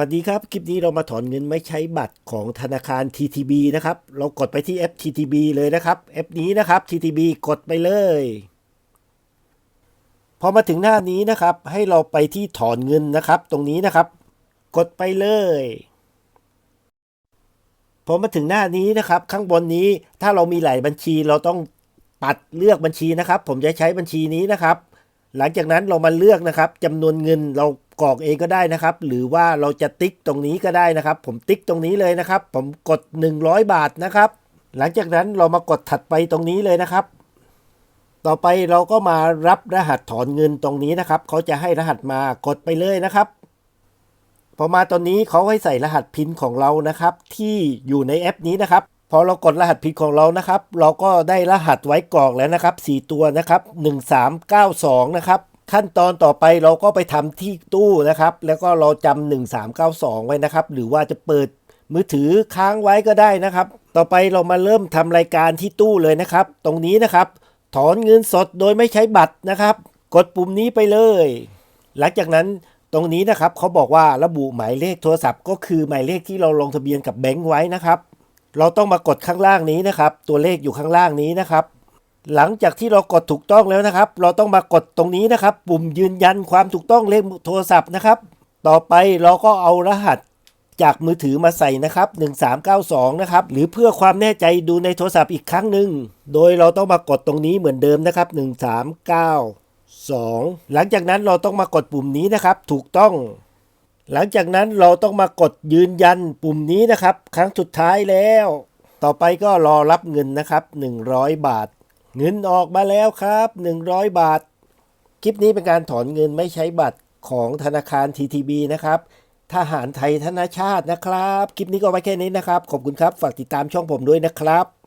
สวัสดีครับ คลิปนี้เรามาถอนเงินไม่ใช้บัตรของธนาคาร TTB นะครับ เรากดไปที่แอป TTB เลยนะครับแอปนี้นะครับ TTB กดไปเลย พอมาถึงหน้านี้นะครับ ให้เราไปที่ถอนเงินนะครับ ตรงนี้นะครับ กดไปเลย พอมาถึงหน้านี้นะครับ ข้างบนนี้ถ้าเรามีหลายบัญชีเราต้องปัดเลือกบัญชีนะครับ ผมจะใช้บัญชีนี้นะครับ หลังจากนั้นเรามาเลือกนะครับจำนวนเงินเรา กรอกเองก็ได้นะครับ หรือว่าเราจะติ๊กตรงนี้ก็ได้นะครับ ผมติ๊กตรงนี้เลยนะครับ ผมกด 100 บาทนะครับ หลังจากนั้นเรามากดถัดไปตรงนี้เลยนะครับ ต่อไปเราก็มารับรหัสถอนเงินตรงนี้นะครับเขาจะให้รหัสมากดไปเลยนะครับพอมาตอนนี้เขาให้ใส่รหัสพินของเรานะครับ ที่อยู่ในแอปนี้นะครับพอเรากดรหัสพินของเรานะครับ เราก็ได้รหัสไว้กรอกแล้วนะครับ 4 ตัวนะครับ 1392 นะครับ ขั้นตอนต่อไปเราก็ไปทำที่ตู้นะครับ แล้วก็เราจำ1392 ไว้นะครับ หรือว่าจะเปิดมือถือค้างไว้ก็ได้นะครับ ต่อไปเรามาเริ่มทำรายการที่ตู้เลยนะครับ ตรงนี้นะครับ ถอนเงินสดโดยไม่ใช้บัตรนะครับ กดปุ่มนี้ไปเลย หลังจากนั้นตรงนี้นะครับเขาบอกว่าระบุหมายเลขโทรศัพท์ ก็คือหมายเลขที่เราลงทะเบียนกับแบงก์ไว้นะครับ เราต้องมากดข้างล่างนี้นะครับ ตัวเลขอยู่ข้างล่างนี้นะครับ หลังจากที่เรากดถูกต้องแล้วนะครับ เราต้องมากดตรงนี้นะครับ ปุ่มยืนยันความถูกต้องเลขโทรศัพท์นะครับ ต่อไปเราก็เอารหัสจากมือถือมาใส่นะครับ 1392 นะครับ หรือเพื่อความแน่ใจดูในโทรศัพท์อีกครั้งหนึ่ง โดยเราต้องมากดตรงนี้เหมือนเดิมนะครับ 1392 หลังจากนั้นเราต้องมากดปุ่มนี้นะครับ ถูกต้อง หลังจากนั้นเราต้องมากดยืนยันปุ่มนี้นะครับ ครั้งสุดท้ายแล้ว ต่อไปก็รอรับเงินนะครับ 100 บาท เงินออกมาแล้วครับ 100 บาท คลิปนี้เป็นการถอนเงินไม่ใช้บัตรของธนาคาร TTB นะครับทหารไทยธนาชาตินะครับ คลิปนี้ก็ไว้แค่นี้นะครับ ขอบคุณครับ ฝากติดตามช่องผมด้วยนะครับ